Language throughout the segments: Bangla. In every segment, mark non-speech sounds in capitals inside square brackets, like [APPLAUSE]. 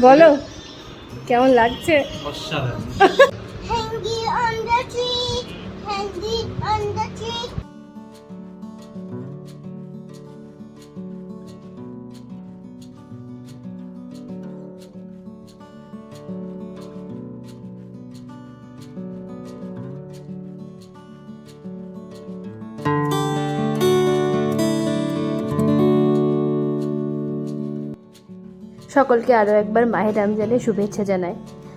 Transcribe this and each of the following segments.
বলো কেমন লাগছে? অসাধারণ। সকলকে আরও একবার মাহের রমজানের শুভেচ্ছা জানাই।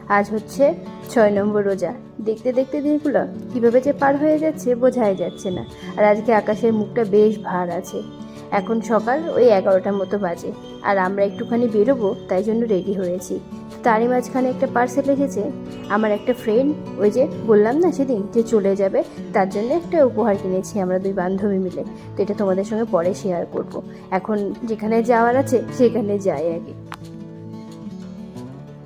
আজ হচ্ছে ছয় নম্বর রোজা। দেখতে দেখতে দিনগুলো কীভাবে যে পার হয়ে যাচ্ছে বোঝাই যাচ্ছে না। আর আজকে আকাশের মুখটা বেশ ভার আছে। এখন সকাল ওই এগারোটার মতো বাজে। আর আমরা একটুখানি বেরোবো, তাই জন্য রেডি হয়েছি। তারই মাঝখানে একটা পার্সেল এসেছে। আমার একটা ফ্রেন্ড, ওই যে বললাম না সেদিন যে চলে যাবে, তার জন্য একটা উপহার কিনেছি আমরা দুই বান্ধবী মিলে। তো এটা তোমাদের সঙ্গে পরে শেয়ার করব। এখন যেখানে যাওয়ার আছে, সেখানে যাই আগে।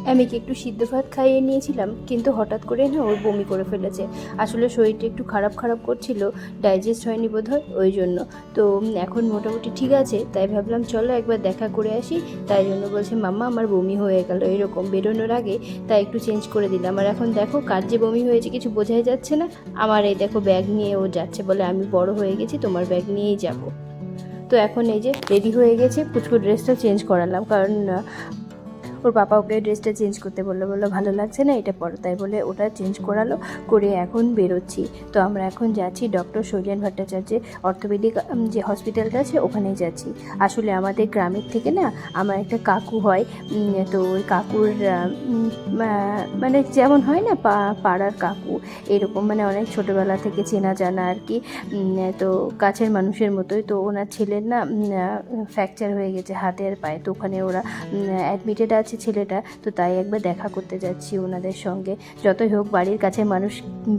আমি কি একটু সিদ্ধ ভাত খাইয়ে নিয়েছিলাম? কিন্তু হঠাৎ করে না ওর বমি করে ফেলেছে। আসলে শরীরটা একটু খারাপ খারাপ করছিল ডাইজেস্ট হয়নি বোধ হয় ওই জন্য। তো এখন মোটামুটি ঠিক আছে, তাই ভাবলাম চলো একবার দেখা করে আসি। তাই জন্য বলছে, মাম্মা, আমার বমি হয়ে গেল। এরকম বেরোনোর আগে তাই একটু চেঞ্জ করে দিলাম। আর এখন দেখো কার যে বমি হয়েছে কিছু বোঝাই যাচ্ছে না। আমার এই দেখো ব্যাগ নিয়ে ও যাচ্ছে বলে আমি বড় হয়ে গেছি, তোমার ব্যাগ নিয়েই যাব। তো এখন এই যে রেডি হয়ে গেছে, পুচকু ড্রেসটা চেঞ্জ করালাম। কারণ ওর পাপা ওকে ড্রেসটা চেঞ্জ করতে বলল বলল, ভালো লাগছে না, এটা পরো। তাই বলে ওটা চেঞ্জ করালো, করে এখন বেরোচ্ছি। তো আমরা এখন যাচ্ছি ডক্টর সৌজান ভট্টাচার্যের অর্থোপেডিক যে হসপিটালটা আছে, ওখানেই যাচ্ছি। আসলে আমাদের গ্রামের থেকে না, আমার একটা কাকু হয় তো ওই কাকুর মানে যেমন হয় না পাড়ার কাকু, এরকম মানে অনেক ছোটোবেলা থেকে চেনা জানা আর কি। তো কাছের মানুষের মতোই, তো ওনার ছেলের না ফ্র্যাকচার হয়ে গেছে হাতে আর পায়ে, তো ওখানে ওরা অ্যাডমিটেড আছে। ছেলেটা, তো তাই একবার দেখা করতে যাচ্ছি ওনাদের সঙ্গে। যতই হোক, বাড়ির কাছে মানুষ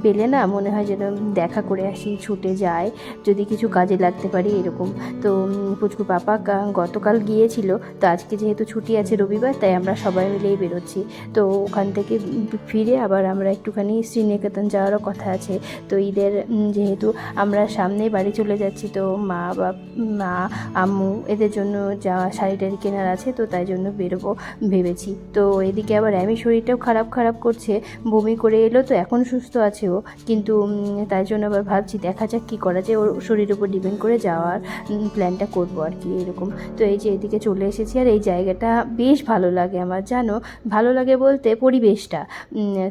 পেলে না, মনে হয় যেন দেখা করে আসি, ছুটে যায় যদি কিছু কাজে লাগতে পারি এরকম। তো পুচকু পাপা গতকাল গিয়েছিল, তো আজকে যেহেতু ছুটি আছে রবিবার, তাই আমরা সবাই মিলেই বেরোচ্ছি। তো ওখান থেকে ফিরে আবার আমরা একটুখানি শ্রীনিকেতন যাওয়ারও কথা আছে। তো ঈদের যেহেতু আমরা সামনেই বাড়ি চলে যাচ্ছি, তো মা বা মা, আম্মু, এদের জন্য যা শাড়ি টাড়ি কেনার আছে, তো তাই জন্য বেরোবো ভেবেছি। তো এদিকে আবার আমি শরীরটাও খারাপ খারাপ করছে। বমি করে এলো তো, এখন সুস্থ আছে ও। কিন্তু তাই জন্য আবার ভাবছি, দেখা যাক কী করা যায়। ওর শরীরের উপর ডিপেন্ড করে যাওয়ার প্ল্যানটা করব আর কি, এরকম। তো এই যে এদিকে চলে এসেছি আর এই জায়গাটা বেশ ভালো লাগে আমার, জানো? ভালো লাগে বলতে পরিবেশটা।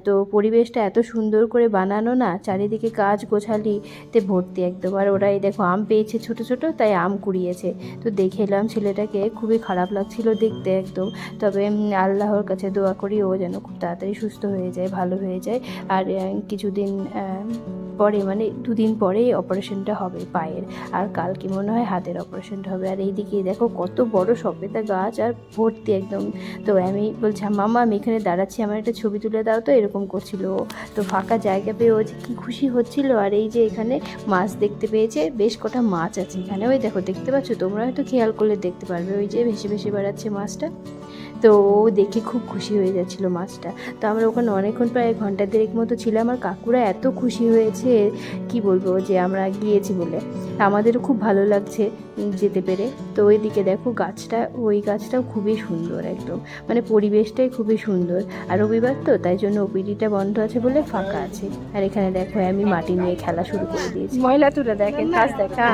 তো পরিবেশটা এত সুন্দর করে বানানো না, চারিদিকে গাছ গোছালিতে ভর্তি একদম। আর ওরা এই দেখো আম পেয়েছে ছোট ছোট, তাই আম কুড়িয়েছে। তো দেখে এলাম ছেলেটাকে, খুবই খারাপ লাগছিল দেখতে একদম। তবে আল্লাহর কাছে দোয়া করি, ও যেন খুব তাড়াতাড়ি সুস্থ হয়ে যায়, ভালো হয়ে যায়। আর কিছুদিন পরে মানে দুদিন পরেই অপারেশনটা হবে পায়ের। আর কালকে মনে হয় হাতের অপারেশনটা হবে। আর এইদিকে দেখো কত বড় সবেদা গাছ, আর ভর্তি একদম। তো আমি বলছি, মামা, আমি এখানে দাঁড়াচ্ছি, আমার একটা ছবি তুলে দাও তো। এরকম করছিল। তো ফাঁকা জায়গা পেয়ে ও যে কী খুশি হচ্ছিল। আর এই যে এখানে মাছ দেখতে পেয়েছে, বেশ কটা মাছ আছে এখানে। ওই দেখো, দেখতে পাচ্ছ? তোমরা হয়তো খেয়াল করলে দেখতে পারবে। ওই যে ভেসে ভেসে বেড়াচ্ছে মাছটা। তো ও দেখে খুব খুশি হয়ে যাচ্ছিল মাছটা। তো আমরা ওখানে অনেকক্ষণ প্রায় ঘণ্টা দেড়েক মতো ছিলাম আমার কাকুরা এত খুশি হয়েছে, কি বলব যে আমরা গিয়েছি বলে। আমাদেরও খুব ভালো লাগছে। যেতে পেরে। তো ওইদিকে দেখো গাছটা ওই গাছটাও খুবই সুন্দর একদম। মানে পরিবেশটাই খুবই সুন্দর। আর রবিবার তো তাই জন্য ওপিডিটা বন্ধ আছে বলে ফাঁকা আছে। আর এখানে দেখো আমি মাটি নিয়ে খেলা শুরু করে দিয়েছি। ময়লা তুলে দেখেন গাছ দেখা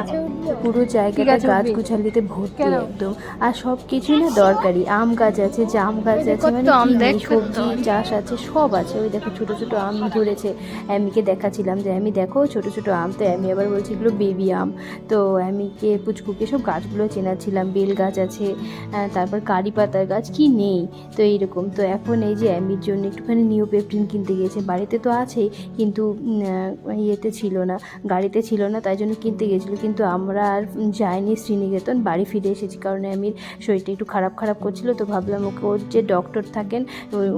পুরো জায়গাটা গাছ গুছালিতে ভর্তি একদম। আর সব কিছু না দরকারি। আম গাছ আছে জাম গাছ আছে মানে আম কি সবজি চাষ আছে সব আছে। ওই দেখো ছোট ছোট আম ধরেছে। অ্যামিকে দেখাচ্ছিলাম যে আমি দেখো ছোট ছোট আম। তো অ্যামি আবার বলছে এগুলো বেবি আম। তো অ্যামিকে পুচকুকে সব গাছগুলো চেনাচ্ছিলাম, বেল গাছ আছে তারপর কারি পাতার গাছ, কি নেই? তো এইরকম। তো এখন এই যে অ্যামির জন্য একটুখানি নিউ পেপটিন কিনতে গিয়েছে, বাড়িতে তো আছেই, কিন্তু ইয়েতে ছিল না, গাড়িতে ছিল না, তাই জন্য কিনতে গিয়েছিল, কিন্তু আমরা আর যাইনি শ্রীনিকেতন, বাড়ি ফিরে এসেছি, কারণ আমির শরীরটা একটু খারাপ খারাপ করছিল, তো ভাবলাম ওকে, ওর যে ডক্টর থাকেন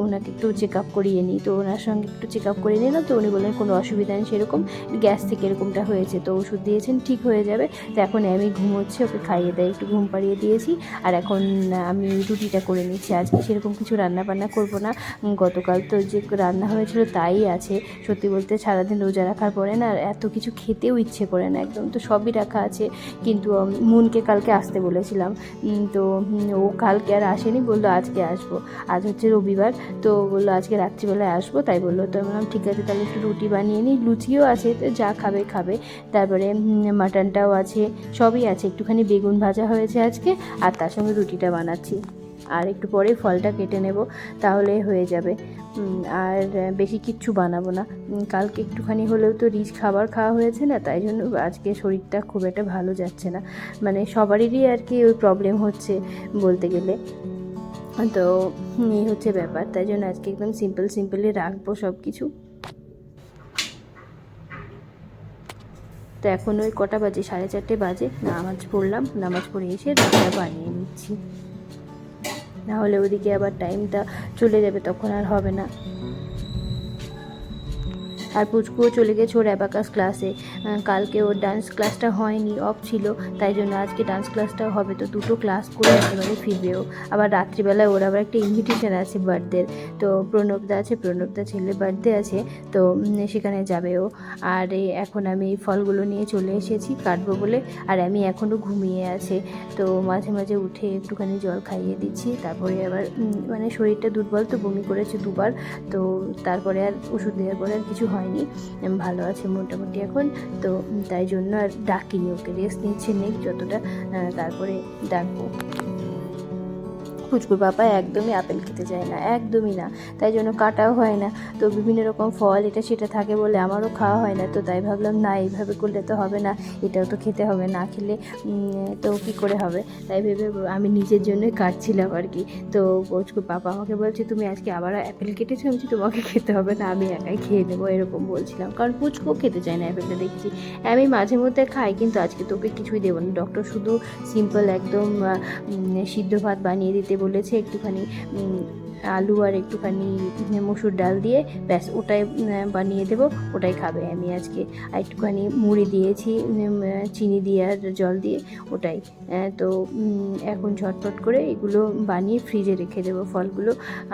ওনাকে একটু চেক আপ করিয়ে নিই, তো ওনার সঙ্গে একটু চেক আপ করিয়ে নিলাম, তো উনি বললেন কোনো অসুবিধা নেই, সেরকম, গ্যাস থেকে এরকমটা হয়েছে, তো ওষুধ দিয়েছেন, ঠিক হয়ে যাবে, তো এখন আমি ঘুমো ঘুমোচ্ছে ওকে খাইয়ে দেয়, একটু ঘুম পাড়িয়ে দিয়েছি। আর এখন আমি রুটিটা করে নিচ্ছি। আজকে সেরকম কিছু রান্না বান্না করব না। গতকাল তো যে রান্না হয়েছিল তাই আছে। সত্যি বলতে সারাদিন রোজা রাখার পরে না, আর এত কিছু খেতেও ইচ্ছে করে না একদম। তো সবই রাখা আছে। কিন্তু মুনকে কালকে আসতে বলেছিলাম। তো ও কালকে আর আসেনি, বলল আজকে আসব। আজ হচ্ছে রবিবার। তো বলল আজকে রাত্রিবেলায় আসব, তাই বলল। তো বললাম, ঠিক আছে, তাহলে একটু রুটি বানিয়ে নিই। লুচিও আছে, তো যা খাবে খাবে। তারপরে মাটনটাও আছে, সবই আছে। একটুখানি বেগুন ভাজা হয়েছে আজকে, আর তার সঙ্গে রুটিটা বানাচ্ছি। আর একটু পরে ফলটা কেটে নেব, তাহলে হয়ে যাবে। আর বেশি কিচ্ছু বানাবো না। কালকে একটুখানি হলেও তো রিচ খাবার খাওয়া হয়েছে না, তাই জন্য আজকে শরীরটা খুব একটা ভালো যাচ্ছে না। মানে সবারই আর কি ওই প্রবলেম হচ্ছে বলতে গেলে। তো, এই হচ্ছে ব্যাপার। তাই জন্য আজকে একদম সিম্পল সিম্পলি রাখব সব কিছু তো এখন ওই কটা বাজে, সাড়ে চারটে বাজে। নামাজ পড়লাম, নামাজ পড়ে এসে রান্না বানিয়ে নিচ্ছি। না হলে ওদিকে আবার টাইমটা চলে যাবে, তখন আর হবে না। আর পুচকুও চলে গেছে ওর অ্যাবাকাস ক্লাসে কালকে ওর ডান্স ক্লাসটা হয়নি অফ ছিল, তাই জন্য আজকে ডান্স ক্লাসটাও হবে। তো দুটো ক্লাস করে একেবারে ফিরবেও। আবার রাত্রিবেলায় ওর আবার একটা ইনভিটেশন আছে বার্থডের তো প্রণবদা আছে প্রণবদা ছেলে বার্থডে আছে, তো সেখানে যাবেও। আর এখন আমি এই ফলগুলো নিয়ে চলে এসেছি কাটবো বলে, আর আমি এখনও ঘুমিয়ে আছে। তো মাঝে মাঝে উঠে একটুখানি জল খাইয়ে দিচ্ছি, তারপরে আবার মানে শরীরটা দুর্বল তো বমি করেছে দুবার, তো তারপরে আর ওষুধ দেওয়ার পরে আর কিছু হয়নি। ভালো আছে মোটামুটি এখন। তো তাই জন্য আর ডাকিনি ওকে। রেস্ট নিচ্ছে নেই যতটা তারপরে ডাকবো। পুচকুর বাবা একদমই আপেল খেতে চায় না, একদমই না। তাই জন্য কাটাও হয় না। তো বিভিন্ন রকম ফল এটা সেটা থাকে বলে আমারও খাওয়া হয় না। তো তাই ভাবলাম, না, এইভাবে করলে তো হবে না, এটাও তো খেতে হবে, না খেলে তো কী করে হবে? তাই ভেবে আমি নিজের জন্যই কাটছিলাম আর কি। তো পুচকুর বাবা আমাকে বলছে, তুমি আজকে আবার অ্যাপেল কেটেছো? আমি তোমাকে খেতে হবে না, আমি একাই খেয়ে নেব, এরকম বলছিলাম। কারণ পুচকুও খেতে চায় না অ্যাপেলটা দেখছি। আমি মাঝে মধ্যে খাই, কিন্তু আজকে তোকে কিছুই দেবো না। ডক্টর শুধু সিম্পল একদম সিদ্ধ ভাত বানিয়ে দিতে বলেছে একটুখানি আলু আর একটুখানি মসুর ডাল দিয়ে ব্যাস ওটাই বানিয়ে দেবো, ওটাই খাবে। আমি আজকে আর একটুখানি মুড়ি দিয়েছি চিনি দিয়ে আর জল দিয়ে, ওটাই। তো এখন ঝটপট করে এগুলো বানিয়ে ফ্রিজে রেখে দেবো ফলগুলো।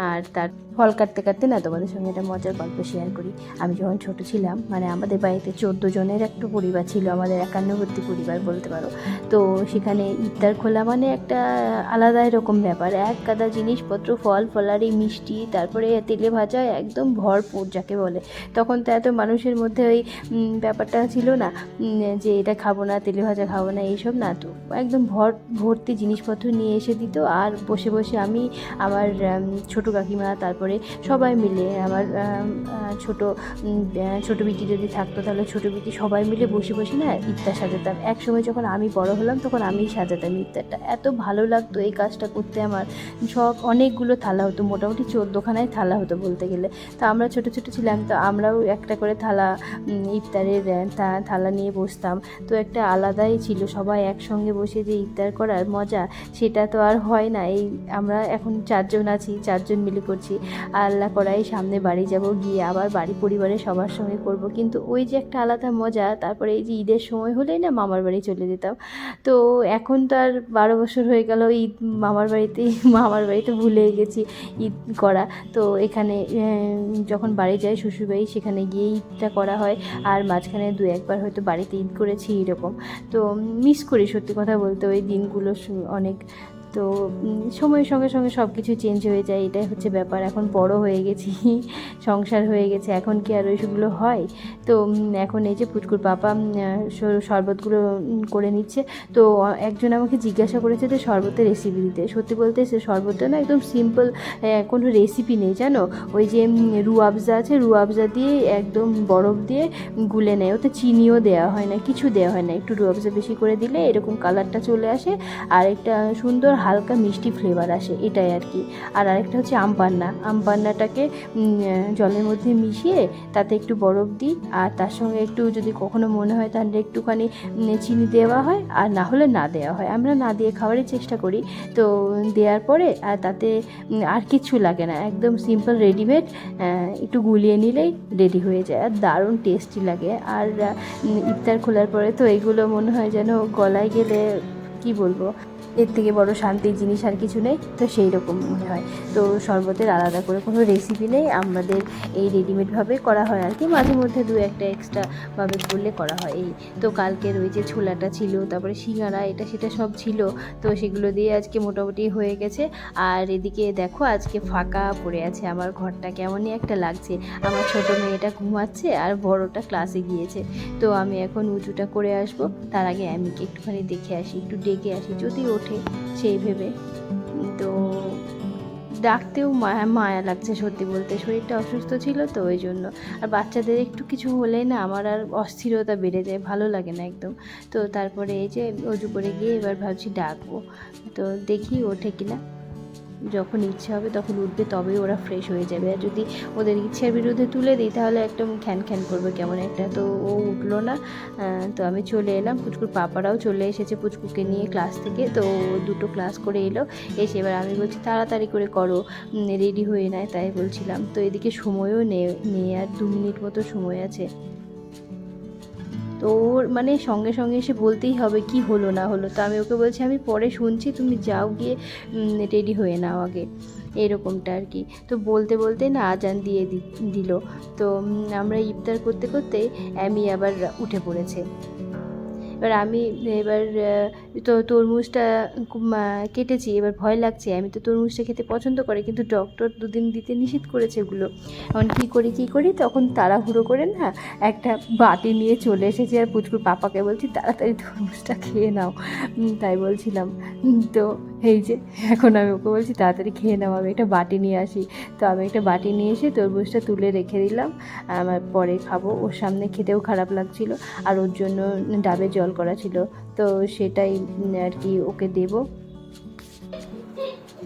আর তার, ফল কাটতে কাটতে না তোমাদের সঙ্গে একটা মজার গল্প শেয়ার করি। আমি যখন ছোট ছিলাম মানে আমাদের বাড়িতে চোদ্দ জনের একটা পরিবার ছিল, আমাদের একান্নবর্তী পরিবার বলতে পারো। তো সেখানে ইফতার খোলা মানে একটা আলাদা রকম ব্যাপার। এক গাদা জিনিসপত্র, ফল ফলারি মিষ্টি, তারপরে তেলে ভাজা একদম ভরপুর যাকে বলে। তখন তো এত মানুষের মধ্যে ওই ব্যাপারটা ছিল না যে এটা খাব না, তেলে ভাজা খাব না, এইসব না। তো একদম ভর, ভর্তি জিনিসপত্র নিয়ে এসে দিত। আর বসে বসে আমি আমার ছোটো কাকিমা, তারপরে সবাই মিলে আমার ছোটো ছোটো বিটি যদি থাকতো, তাহলে ছোটো বিটি সবাই মিলে বসে বসে না ইফতার সাজাতাম। এক সময় যখন আমি বড় হলাম, তখন আমিই সাজাতাম ইফতারটা। এত ভালো লাগতো এই কাজটা করতে আমার। সব অনেকগুলো থালা হতো। মোটামুটি চোদ্দোখানায় থালা হতো বলতে গেলে। তো আমরা ছোট ছোট ছিলাম, তো আমরাও একটা করে থালা ইফতারের থালা নিয়ে বসতাম। তো একটা আলাদাই ছিল, সবাই একসঙ্গে বসে যে ইফতার করার মজা, সেটা তো আর হয় না। এই আমরা এখন চারজন আছি, চারজন মিলে করছি। আল্লাহ করাই সামনে বাড়ি যাব, গিয়ে আবার বাড়ি পরিবারের সবার সঙ্গে করব। কিন্তু ওই যে একটা আলাদা মজা, তারপরে এই যে ঈদের সময় হলেই না মামার বাড়ি চলে যেতাম। তো এখন তো আর বারো বছর হয়ে গেল, ঈদ মামার বাড়িতেই, মামার বাড়িতে ভুলে গেছি। ঈদ করা। তো এখানে যখন বাড়ি যাই শ্বশুরবাড়ি, সেখানে গিয়ে ঈদটা করা হয়। আর মাঝখানে দু একবার হয়তো বাড়িতে ঈদ করেছি এরকম। তো মিস করি সত্যি কথা বলতে। ওই দিনগুলো অনেক তো সময়ের সঙ্গে সঙ্গে সব কিছু চেঞ্জ হয়ে যায় এটাই হচ্ছে ব্যাপার। এখন বড় হয়ে গেছি সংসার হয়ে গেছে এখন কি আর ওইসবগুলো হয়? তো এখন এই যে পুচকুর পাপা শরবতগুলো করে নিচ্ছে তো একজন আমাকে জিজ্ঞাসা করেছে যে শরবতের রেসিপি দিতে। সত্যি বলতে সে শরবতটা না একদম সিম্পল কোনো রেসিপি নেই জানো? ওই যে উম, রু আফজা আছে রু আফজা দিয়ে একদম বরফ দিয়ে গুলে নেয়। ওতে চিনিও দেওয়া হয় না কিছু দেওয়া হয় না। একটু রু আফজা বেশি করে দিলে এরকম কালারটা চলে আসে। আর একটা সুন্দর হালকা মিষ্টি ফ্লেভার আসে, এটাই আর কি আর আরেকটা হচ্ছে আম পান্না আম পান্নাটাকে জলের মধ্যে মিশিয়ে তাতে একটু বরফ দিই, আর তার সঙ্গে একটু যদি কখনো মনে হয় তাহলে একটুখানি চিনি দেওয়া হয়, আর না হলে না দেওয়া হয়। আমরা না দিয়ে খাওয়ারই চেষ্টা করি। তো দেওয়ার পরে, আর তাতে আর কিচ্ছু লাগে না। একদম সিম্পল রেডিমেড একটু গুলিয়ে নিলেই রেডি হয়ে যায়। আর দারুণ টেস্টি লাগে। আর ইফতার খোলার পরে তো এগুলো মনে হয় যেন গলায় গেলে, কি বলব? এর থেকে বড় শান্তির জিনিস আর কিছু নেই, তো সেই রকম মনে হয়। তো শরবতের আলাদা করে কোনো রেসিপি নেই, আমাদের এই রেডিমেডভাবে করা হয় আর কি। মাঝে মধ্যে দু একটা এক্সট্রাভাবে করলে করা হয়। এই তো কালকের ওই যে ছোলাটা ছিল, তারপরে সিঙ্গারা, এটা সেটা সব ছিল, তো সেগুলো দিয়ে আজকে মোটামুটি হয়ে গেছে। আর এদিকে দেখো, আজকে ফাঁকা পড়ে আছে। আমার ঘরটা কেমনই একটা লাগছে। আমার ছোট মেয়েটা ঘুমাচ্ছে আর বড়টা ক্লাসে গিয়েছে। তো আমি এখন উঁচুটা করে আসব। তার আগে আমিকে একটুখানি দেখে আসি, একটু ডেকে আসি। যদি ওঠে সেই ভেবে। তো ডাকতেও মায়া মায়া লাগছে সত্যি বলতে। শরীরটা অসুস্থ ছিল তো ওই জন্য। আর বাচ্চাদের একটু কিছু হলেই না আমার আর অস্থিরতা বেড়ে যায়, ভালো লাগে না একদম। তো তারপরে এই যে অজু করে গিয়ে এবার ভাবছি ডাকবো। তো দেখি ওঠে কিনা। যখন ইচ্ছে হবে তখন উঠবে, তবেই ওরা ফ্রেশ হয়ে যাবে। আর যদি ওদের ইচ্ছের বিরুদ্ধে তুলে দিই, তাহলে একদম খ্যান খ্যান করবে কেমন একটা। তো ও উঠল না। তো আমি চলে এলাম। পুচকুর পাপারাও চলে এসেছে পুচকুকে নিয়ে ক্লাস থেকে। তো দুটো ক্লাস করে এলো। এসে এবার আমি বলছি, তাড়াতাড়ি করে করো। রেডি হয়ে নেয় তাই বলছিলাম। তো এদিকে সময়ও নেই নেই আর দু মিনিট মতো সময় আছে। তো ওর মানে সঙ্গে সঙ্গে এসে বলতেই হবে কি হলো না হলো। তো আমি ওকে বলছি, আমি পরে শুনছি, তুমি যাও গিয়ে রেডি হয়ে নাও আগে। এরকমটা আর কি। তো বলতে বলতে না আজান দিয়ে দিল। তো আমরা ইফতার করতে করতে আমি আবার উঠে পড়েছে। এবার আমি এবার তো তরমুজটা কেটেছি, এবার ভয় লাগছে। আমি তো তরমুজটা খেতে পছন্দ করি, কিন্তু ডক্টর দুদিন দিতে নিষেধ করেছে ওগুলো এখন কী করি কী করি? তখন তাড়াহুড়ো করে না একটা বাটি নিয়ে চলে এসেছি আর পুচকুর পাপাকে বলছি, তাড়াতাড়ি তরমুজটা খেয়ে নাও। তাই বলছিলাম। তো এই যে, এখন আমি ওকে বলছি, তাড়াতাড়ি খেয়ে নাও, আমি একটা বাটি নিয়ে আসি। তো আমি একটা বাটি নিয়ে এসে তরমুজটা তুলে রেখে দিলাম। আমার পরে খাব। ওর সামনে খেতেও খারাপ লাগছিল। আর ওর জন্য ডাবে জল করা ছিল। তো সেটাই আর কি ওকে দেবো।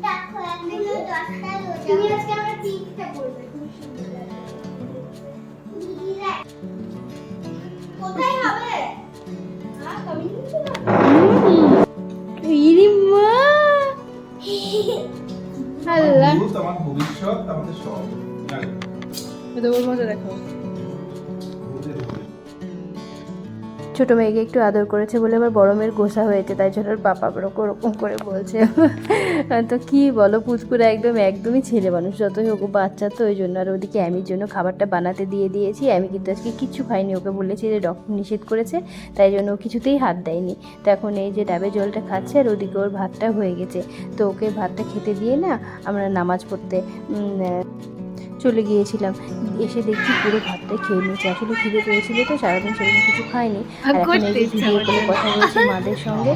দেখো একদিন দশটায় ছোটো মেয়েকে একটু আদর করেছে বলে আবার বড় মেয়ের গোসা হয়েছে, তাই জন্য ওর পাপা ওরকম করে বলছে। তো কি বলো, পুচকুরা একদম, একদমই ছেলে মানুষ, যতই হোক বাচ্চা তো, ওই জন্য। আর ওদিকে অ্যামির জন্য খাবারটা বানাতে দিয়ে দিয়েছি। আমি কিন্তু আজকে কিচ্ছু খাইনি ওকে বলেছি যে ডক্টর নিষেধ করেছে, তাই জন্য ও কিছুতেই হাত দেয়নি। তো এখন এই যে ডাবে জলটা খাচ্ছে, আর ওদিকে ওর ভাতটা হয়ে গেছে। তো ওকে ভাতটা খেতে দিয়ে না আমরা নামাজ পড়তে চলে গিয়েছিলাম। এসে দেখছি পুরো ভাতটা খেয়ে নিয়েছি। আসলে খিদে পেয়েছিল তো সারাদিন সেরকম কিছু খাইনি। আর এখন এই ভিডিও করে কথা বলছি মাদের সঙ্গে।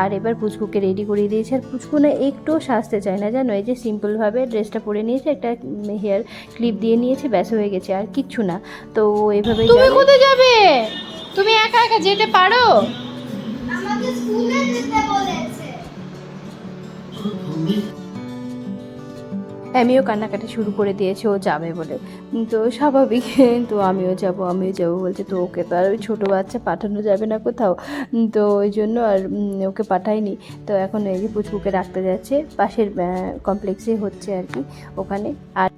আর এবার পুচকুকে রেডি করিয়ে দিয়েছে। আর পুচকু না একটুও সাজতে চায় না জানো? এই যে সিম্পলভাবে ড্রেসটা পরে নিয়েছে একটা হেয়ার ক্লিপ দিয়ে নিয়েছে ব্যাস হয়ে গেছে আর কিচ্ছু না। তো এভাবে তুমি যাবে। কোথায় যাবে? তুমি একা একা যেতে পারো? আমাকে স্কুলে যেতে বলেছে। আমিও কান্নাকাটি শুরু করে দিয়েছে ও যাবে বলে। তো স্বাভাবিক তো আমিও যাব আমিও যাব বলছে তো ওকে তো আর ওই ছোটো বাচ্চা পাঠানো যাবে না কোথাও। তো ওই জন্য আর ওকে পাঠাইনি। তো এখন এই যে পুচকুকে রাখতে যাচ্ছে পাশের কমপ্লেক্সে হচ্ছে আর কি ওখানে। আর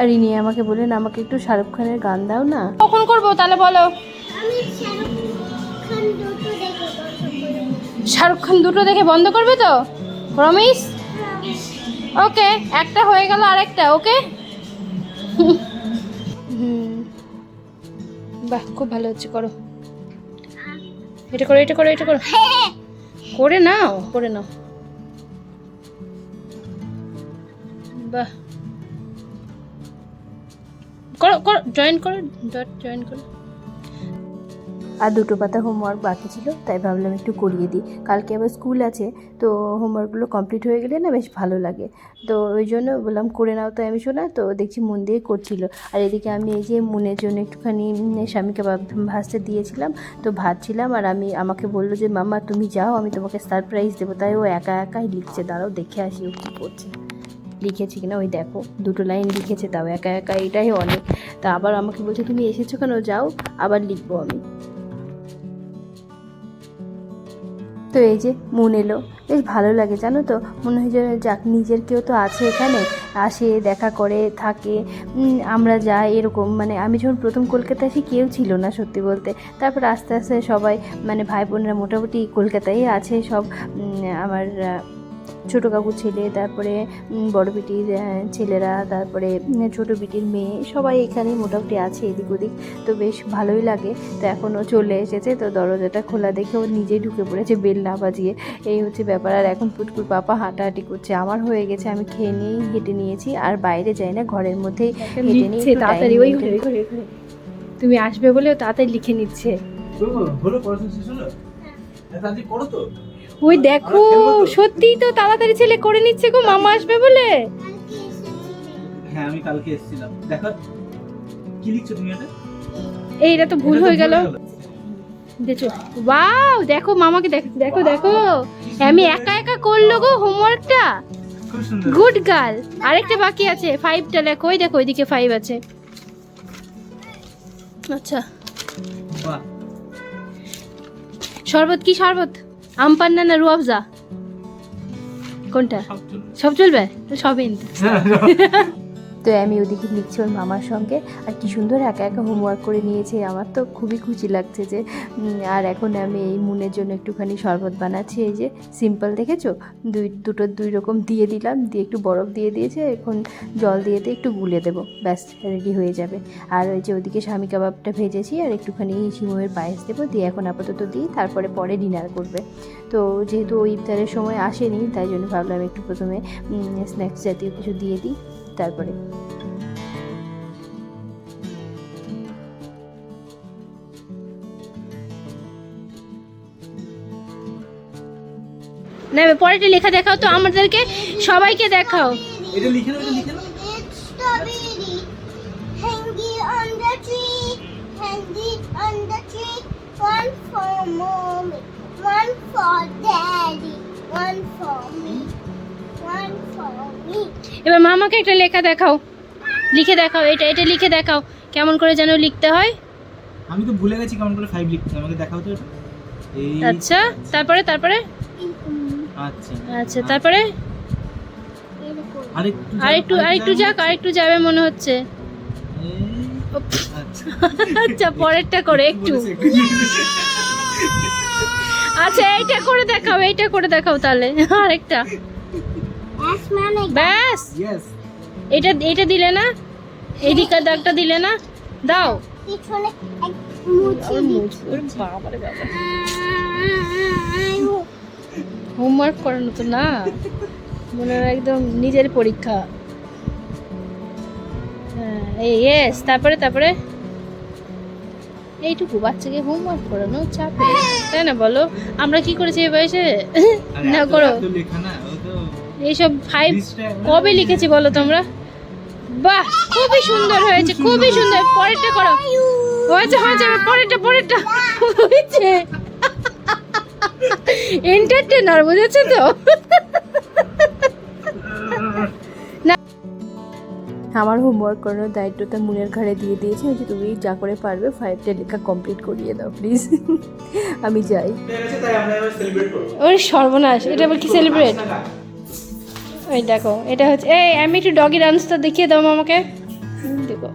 আর ইনি আমাকে বললেন আমাকে একটু শাহরুখ খানের গান দাও না। কখন করব তাহলে বলো। শাহরুখ খান দুটো দেখে শাহরুখ খান দুটো দেখে বন্ধ করবে তো? প্রমিস? ওকে, একটা হয়ে গেল আরেকটা, ওকে? হুম বাহ, খুব ভালো হচ্ছে, করো। এটা করো এটা করো এটা করো। করে নাও করে নাও। বাহ। করো করো জয়েন করো ডট জয়েন করো। আর দুটো পাতা হোমওয়ার্ক বাকি ছিল তাই ভাবলাম একটু করিয়ে দিই। কালকে আবার স্কুল আছে তো হোমওয়ার্কগুলো কমপ্লিট হয়ে গেলে না বেশ ভালো লাগে। তো ওই জন্য বললাম করে নাও তো আমি শোনা তো দেখছি মন দিয়ে করছিল। আর এদিকে আমি এই যে মনের জন্য একটুখানি উম, স্বামী কাবাব ভাজতে দিয়েছিলাম তো ভাজছিলাম আর আমি আমাকে বলল যে মামা তুমি যাও আমি তোমাকে সারপ্রাইজ দেবো। তাই ও একা একাই লিখছে দাঁড়াও দেখে আসি ও কী করছে। লিখেছি কিনা ওই দেখো দুটো লাইন লিখেছে তাও একা একা এটাই অনেক। তা আবার আমাকে বলছে তুমি এসেছ কেন? যাও। আবার লিখব আমি। তো এই যে মন এলো। বেশ ভালো লাগে, জানো তো? মনে হয় যে যাক, নিজের কেউ তো আছে এখানে, আসে, দেখা করে, থাকে। আমরা যাই এরকম মানে আমি যখন প্রথম কলকাতায় আসি, কেউ ছিল না সত্যি বলতে। তারপর আস্তে আস্তে সবাই মানে ভাই বোনরা মোটামুটি কলকাতায় আছে, সব আমার ছোটো কাকুর ছেলে তারপরে বড় বিটির ছেলেরা তারপরে ছোটো বিটির মেয়ে সবাই এখানে মোটামুটি আছে এদিক ওদিক। তো বেশ ভালোই লাগে। তো এখনও চলে এসেছে। তো দরজাটা খোলা দেখে ও নিজেই ঢুকে পড়েছে বেল না বাজিয়ে। এই হচ্ছে ব্যাপার। আর এখন পুটকুর পাপা হাঁটাহাঁটি করছে। আমার হয়ে গেছে আমি খেয়ে নিয়েই হেঁটে নিয়েছি। আর বাইরে যাই না ঘরের মধ্যেই হেঁটে নিয়ে তাড়াতাড়ি ওই। তুমি আসবে বলে তাড়াতাড়ি লিখে নিচ্ছে। হলো পড়াশোনা শেষ হলো? আজকে করো তো। ওই দেখো? সত্যিই তো তাড়াতাড়ি ছেলে করে নিচ্ছে গো মামা আসবে বলে। হ্যাঁ আমি কালকে এসেছিলাম। দেখো কি লিখছো তুমি এটা? এই এটা তো ভুল হয়ে গেল। দেখো ওয়াও দেখো মামাকে দেখো দেখো দেখো। আমি একা একা করল গো হোমওয়ার্কটা। গুড গার্ল আরেকটা বাকি আছে ফাইভটা লেখো ওই দেখো ওইদিকে ফাইভ আছে। আচ্ছা। শরবত কি শরবত? আম পান্না না রুয়াবজা কোনটা? সব চলবে। সব চলবে? তো সবই। তো আমি ওদিকে লিখছি ওর মামার সঙ্গে। আর কি সুন্দর একা একা হোমওয়ার্ক করে নিয়েছে। আমার তো খুবই খুশি লাগছে যে আর এখন আমি এই মুনের জন্য একটুখানি শরবত বানাচ্ছি। এই যে সিম্পল দেখেছ? দুই, দুটো দুই রকম দিয়ে দিলাম। দিয়ে একটু বরফ দিয়ে দিয়েছে। এখন জল দিয়ে দিয়ে একটু গুলে দেবো। ব্যাস রেডি হয়ে যাবে। আর ওই যে ওদিকে স্বামী কাবাবটা ভেজেছি। আর একটুখানি শিময়ের পায়েস দেবো। দিয়ে এখন আপাতত দিই। তারপরে পরে ডিনার করবে। তো যেহেতু ওই ইফতারের সময় আসেনি, তাই জন্য ভাবলাম একটু প্রথমে স্ন্যাক্স জাতীয় কিছু দিয়ে দিই। চেষ্টা না পরেটা লেখা দেখাও তো আমাদেরকে সবাইকে দেখাও। এটা লিখে one for mom one for one for এবার মামাকে একটা লেখা দেখাও। লিখে দেখাও এটা এটা লিখে দেখাও কেমন করে যেন লিখতে হয়। আমি তো ভুলে গেছি কেমন করে ফাইভ লিখতে হয়। আমাকে দেখাও তো। আচ্ছা তারপরে তারপরে? আচ্ছা। আচ্ছা তারপরে? আরেকটু আরেকটু আরেকটু যাক। আরেকটু যাবে মনে হচ্ছে। আচ্ছা। আচ্ছা পরেরটা করে একটু আচ্ছা এইটা করে দেখাও এইটা করে দেখাও তাহলে। আরেকটা। ব্যাস। এটা এটা দিলে না এদিকের দাগটা দিলে না দাও। হোমওয়ার্ক করানো তো না। মনে হয় একদম নিজের পরীক্ষা। হ্যাঁ এই ইয়েস তারপরে তারপরে? এইটুকু বাচ্চাকে হোমওয়ার্ক করানো চাপে। তাই না বলো? আমরা কি করেছি এই বয়সে? না করো। লেখা না। এইসব ফাইভ কবে লিখেছি বলো তোমরা? বাহ খুবই সুন্দর হয়েছে খুবই সুন্দর। পরেরটা করো। হয়েছে হয়েছে পরেরটা পরেরটা। হয়েছে। এন্টারটেনার বুঝেছ তো? আমার হোমওয়ার্ক করানোর দায়িত্বটা মুনের ঘাড়ে দিয়ে দিয়েছে। যে তুমি যা করে পারবে ফাইভটা লেখা কমপ্লিট করিয়ে দাও প্লিজ আমি যাই। ওর সর্বনাশ এটা আবার কি সেলিব্রেট ওই দেখো, এটা হচ্ছে এই, আমি একটু ডগি ডান্সটা দেখিয়ে দাও আমাকে দেখো।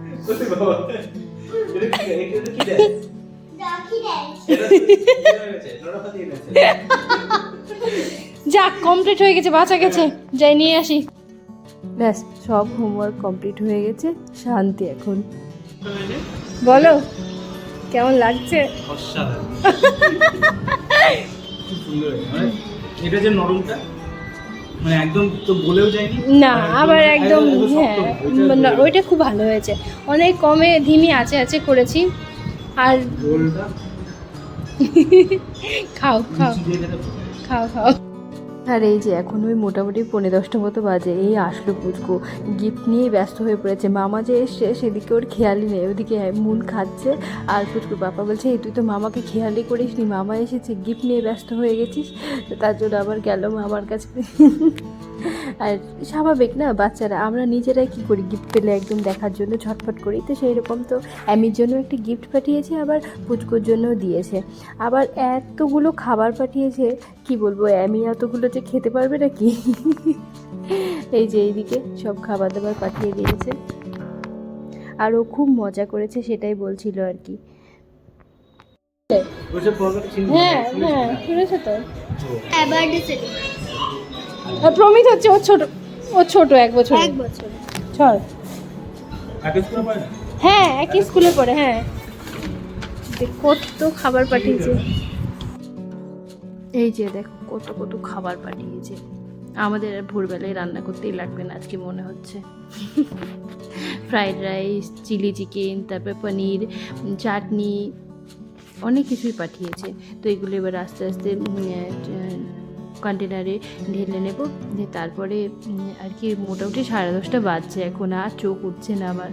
যাক কমপ্লিট হয়ে গেছে, বাঁচা গেছে। যাই, নিয়ে আসি। ব্যাস, সব হোমওয়ার্ক কমপ্লিট হয়ে গেছে, শান্তি এখন। বলো, কেমন লাগছে। মানে এটা যে নরমটা মানে একদম তো বলেও যায়নি। না আবার একদম হ্যাঁ ওইটা না, ওইটা খুব ভালো হয়েছে। অনেক কমে ধিমি আছে আছে করেছি। আর [LAUGHS] খাও খাও খাও খাও। আর এই যে এখন ওই মোটামুটি পনেরো দশটা মতো বাজে, এই আসলো পুচকু। গিফট নিয়ে ব্যস্ত হয়ে পড়েছে। মামা যে এসছে, সেদিকে ওর খেয়ালই নেই। ওদিকে মন খাচ্ছে। আর পুচকুর বাবা বলছে, এই তুই তো মামাকে খেয়ালই করিস নি মামা এসেছে গিফট নিয়ে ব্যস্ত হয়ে গেছিস। তার জন্য আবার গেল মামার কাছে। আর স্বাভাবিক না বাচ্চারা আমরা নিজেরাই কি করি গিফট পেলে একদম দেখার জন্য ঝটফট করি? তো সেই রকম তো অ্যামির জন্য একটি গিফট পাঠিয়েছে আবার পুচকুর জন্যও দিয়েছে। আবার এতগুলো খাবার পাঠিয়েছে কি বলব অ্যামি এতগুলো যে খেতে পারবে নাকি? এই যে এইদিকে সব খাবার দাবার পাঠিয়ে দিয়েছে। আর ও খুব মজা করেছে সেটাই বলছিল আর কি। হ্যাঁ হ্যাঁ শুনেছো তো? আর প্রমিত হচ্ছে ও ছোট ও ছোট এক বছর এক বছর। চল হ্যাঁ একই স্কুলে পড়ে হ্যাঁ। দেখ, কত খাবার পাঠিয়েছে। এই যে দেখো কত কত খাবার পাঠিয়েছে। আমাদের আর ভোরবেলায় রান্না করতেই লাগবে না আজকে মনে হচ্ছে। ফ্রাইড রাইস চিলি চিকেন তারপর পনির চাটনি অনেক কিছুই পাঠিয়েছে। তো এগুলো এবার আস্তে আস্তে কন্টেনারে ঢেলে নেব। তারপরে আর কি মোটামুটি সাড়ে দশটা বাজছে এখন, আর চোখ উঠছে না আমার।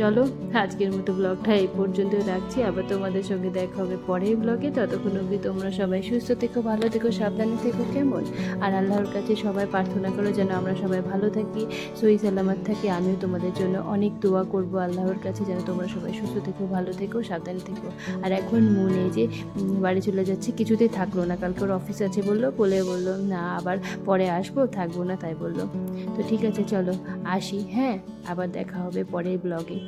চলো, আজকের মতো ব্লগটা এই পর্যন্ত রাখছি। আবার তোমাদের সঙ্গে দেখা হবে পরের ব্লগে। ততক্ষণ অবধি তোমরা সবাই সুস্থ থেকো, ভালো থেকো, সাবধানে থেকো, কেমন? আর আল্লাহর কাছে সবাই প্রার্থনা করো যেন আমরা সবাই ভালো থাকি, সহি সালামত থাকি। আমিও তোমাদের জন্য অনেক দোয়া করব আল্লাহর কাছে যেন তোমরা সবাই সুস্থ থেকো, ভালো থেকো, সাবধানে থেকো। আর এখন মনে যে বাড়ি চলে যাচ্ছে, কিছুতেই থাকল না। কালকে ওর অফিস আছে বলল বলে বলল, না, আবার পরে আসব, থাকব না। তাই বলল, তো ঠিক আছে, চলো, আসি। হ্যাঁ আবার দেখা হবে পরের ব্লগে